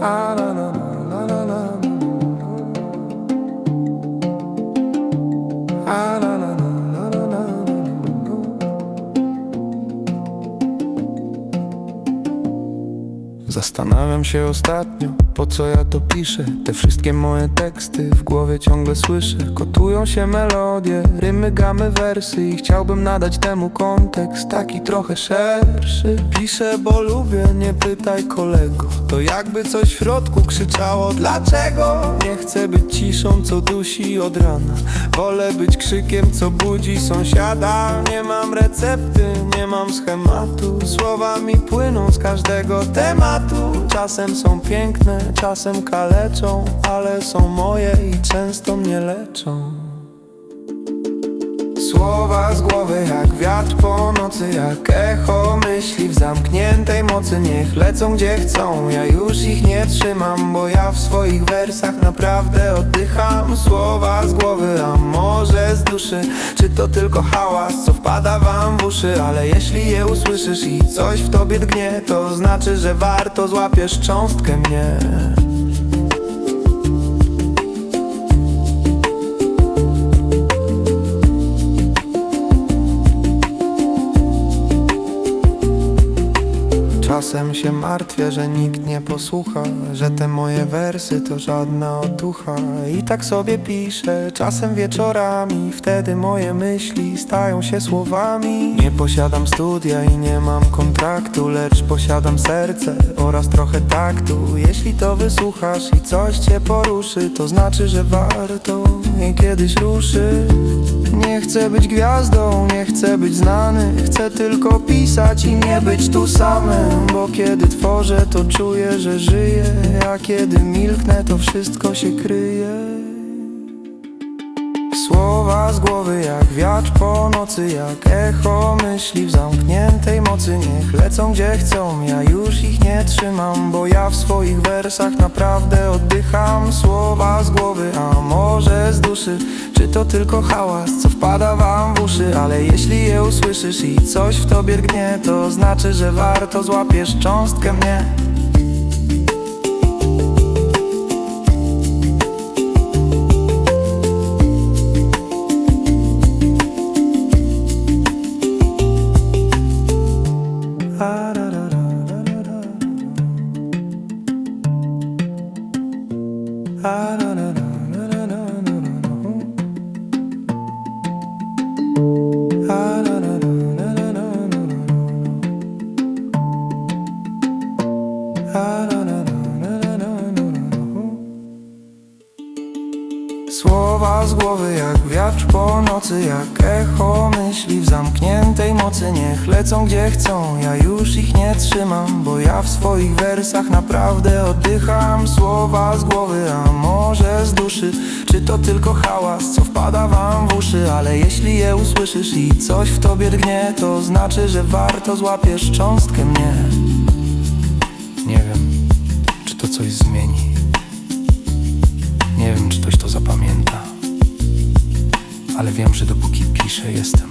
I don't Zastanawiam się ostatnio, po co ja to piszę. Te wszystkie moje teksty w głowie ciągle słyszę. Kotują się melodie, rymy, gamy, wersy I chciałbym nadać temu kontekst, taki trochę szerszy. Piszę, bo lubię, nie pytaj kolego. To jakby coś w środku krzyczało Dlaczego? Nie chcę być ciszą, co dusi od rana. Wolę być krzykiem, co budzi sąsiada. Nie mam recepty, nie mam schematu. Słowa mi płyną z każdego tematu Czasem są piękne, czasem kaleczą Ale są moje i często mnie leczą Słowa z głowy jak wiatr po nocy Jak echo myśli w zamkniętej mocy. Niech lecą gdzie chcą, ja już ich nie trzymam Bo ja w swoich wersach naprawdę oddycham. Słowa z głowy, a może z duszy Czy to tylko hałas, co wpada wam w uszy? Ale jeśli je usłyszysz i coś w tobie drgnie To znaczy, że warto złapiesz cząstkę mnie Czasem się martwię, że nikt nie posłucha Że te moje wersy to żadna otucha. I tak sobie piszę, czasem wieczorami Wtedy moje myśli stają się słowami. Nie posiadam studia i nie mam kontraktu Lecz posiadam serce oraz trochę taktu. Jeśli to wysłuchasz i coś cię poruszy To znaczy, że warto i kiedyś ruszy nie chcę być gwiazdą, nie chcę być znany. Chcę tylko pisać i nie być tu samym Bo kiedy tworzę to czuję, że żyję. A kiedy milknę to wszystko się kryje Słowa z głowy jak wiatr po nocy Jak echo myśli w zamkniętej mocy. Niech lecą gdzie chcą, ja już ich nie trzymam Bo ja w swoich wersach naprawdę oddycham. Słowa z głowy, a może z duszy Czy to tylko hałas, co wpada wam w uszy? Ale jeśli je usłyszysz i coś w tobie drgnie To znaczy, że warto złapiesz cząstkę mnie Słowa z głowy jak wiatr po nocy Jak echo myśli w zamkniętej mocy. Niech lecą gdzie chcą, ja już ich nie trzymam Bo ja w swoich wersach naprawdę oddycham. Słowa z głowy, a może z duszy. Czy to tylko hałas, co wpada wam w uszy? Ale jeśli je usłyszysz i coś w tobie drgnie To znaczy, że warto złapiesz cząstkę mnie Nie wiem, czy to coś zmieni nie wiem, czy ktoś to zapamięta, ale wiem, że dopóki piszę, jestem.